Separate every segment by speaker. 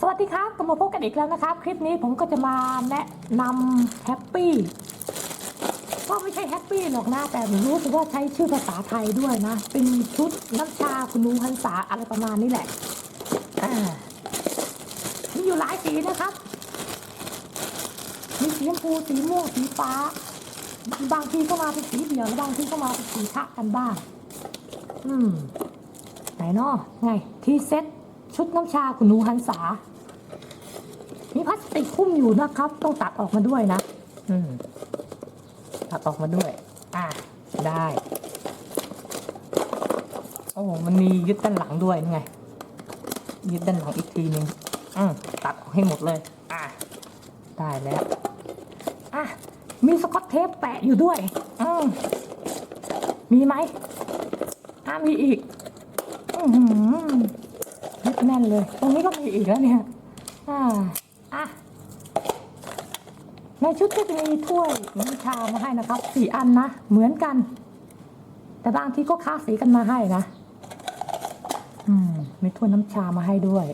Speaker 1: สวัสดีครับกลับมาพบกันอีกแล้วนะครับ คลิปนี้ผมก็จะมาแนะนำแฮปปี้ก็ไม่ใช่แฮปปี้หรอกนะแต่รู้สึกว่าใช้ชื่อภาษาไทยด้วยนะ เป็นชุดน้ำชาคุณลุงพันษาอะไรประมาณนี้แหละอ่ามีอยู่หลายสีนะครับ มีสีชมพูสีม่วงสีฟ้า บางทีก็มาเป็นสีเดียวแล้วบางทีก็มาเป็นสีทะกันบ้าง อืมไหนเนาะไงที่เซ็ต ชุดน้ำชาคุณหนูหันษา มีพลาสติกคุ้มอยู่นะครับ ต้องตัดออกมาด้วยนะ อืม ตัดออกมาด้วย อะ ได้ โอ้มันมียึดด้านหลังด้วยไง ยึดด้านหลังอีกทีนึงอืมตัดออกให้หมดเลย อะ ได้แล้ว อะ มีสกอตเทปแปะอยู่ด้วย อืมมีไหมอะมีอีก อือหือ ยึดแน่นเลย ตรงนี้ก็มีอีกแล้วเนี่ย อ่า อะ ในชุดก็จะมีถ้วยน้ำชามาให้นะครับสี่อันนะ เหมือนกัน แต่บางทีก็ค้าสีกันมาให้นะ อืม มีถ้วยน้ำชามาให้ด้วย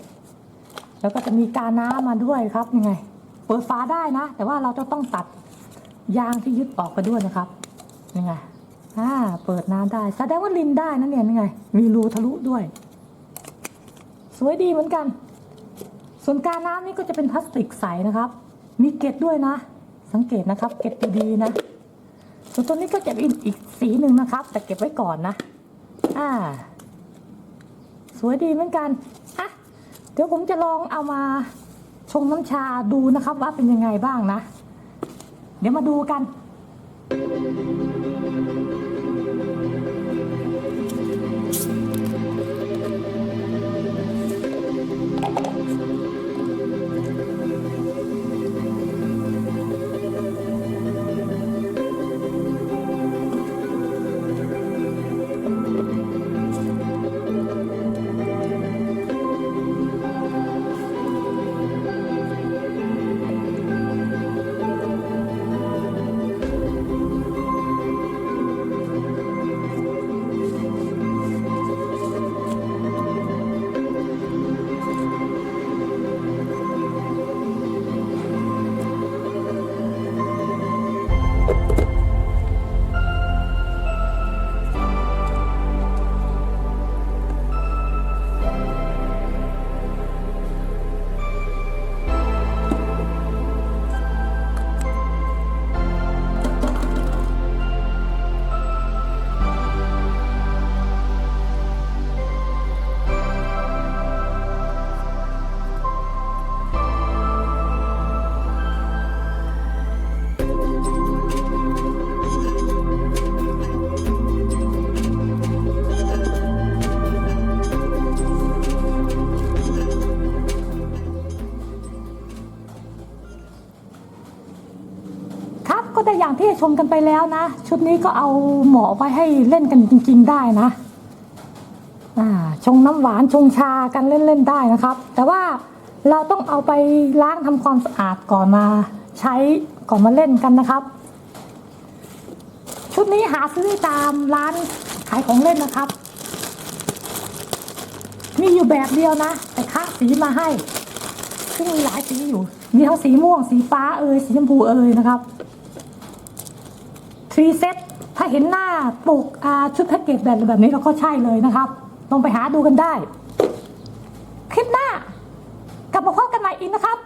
Speaker 1: แล้วก็จะมีกาน้ำมาด้วยครับ ยังไง เปิดฝาได้นะ แต่ว่าเราจะต้องตัดยางที่ยึดออกไปด้วยนะครับ ยังไงอ่า เปิดน้ำได้ แสดงว่าลินได้นะเนี่ยนี่ไง มีรูทะลุด้วย สวยดีเหมือนกัน ส่วนกาน้ำนี่ก็จะเป็นพลาสติกใสนะครับ มีเกล็ดด้วยนะ สังเกตนะครับ เกล็ดดีๆนะส่วนตัวนี้ก็จะเป็นอีกสีหนึ่งนะครับ แต่เก็บไว้ก่อนนะ อ่า สวยดีเหมือนกันอะเดี๋ยวผมจะลองเอามาชงน้ำชาดูนะครับ ว่าเป็นยังไงบ้างนะ เดี๋ยวมาดูกันครั ก็ได้อย่างที่ชมกันไปแล้วนะ ชุดนี้ก็เอาเหมาะไว้ให้เล่นกันจริง ๆ ได้นะอ่าชงน้ำหวานชงชากันเล่น ๆ ได้นะครับ แต่ว่าเราต้องเอาไปล้างทำความสะอาดก่อนมาใช้ก่อนมาเล่นกันนะครับ ชุดนี้หาซื้อตามร้านขายของเล่นนะครับ มีอยู่แบบเดียวนะ แต่ค้าสีมาให้ ซึ่งมีหลายสีอยู่ มีทั้งสีม่วงสีฟ้าเอ่ยสีชมพูเอ่ยนะครับ ทรีเซตถ้าเห็นหน้าปกชุดแพ็กเกจแบบแบบนี้เราก็ใช่เลยนะครับลองไปหาดูกันได้ คลิปหน้ากลับมาพบกันใหม่อีกนะครับ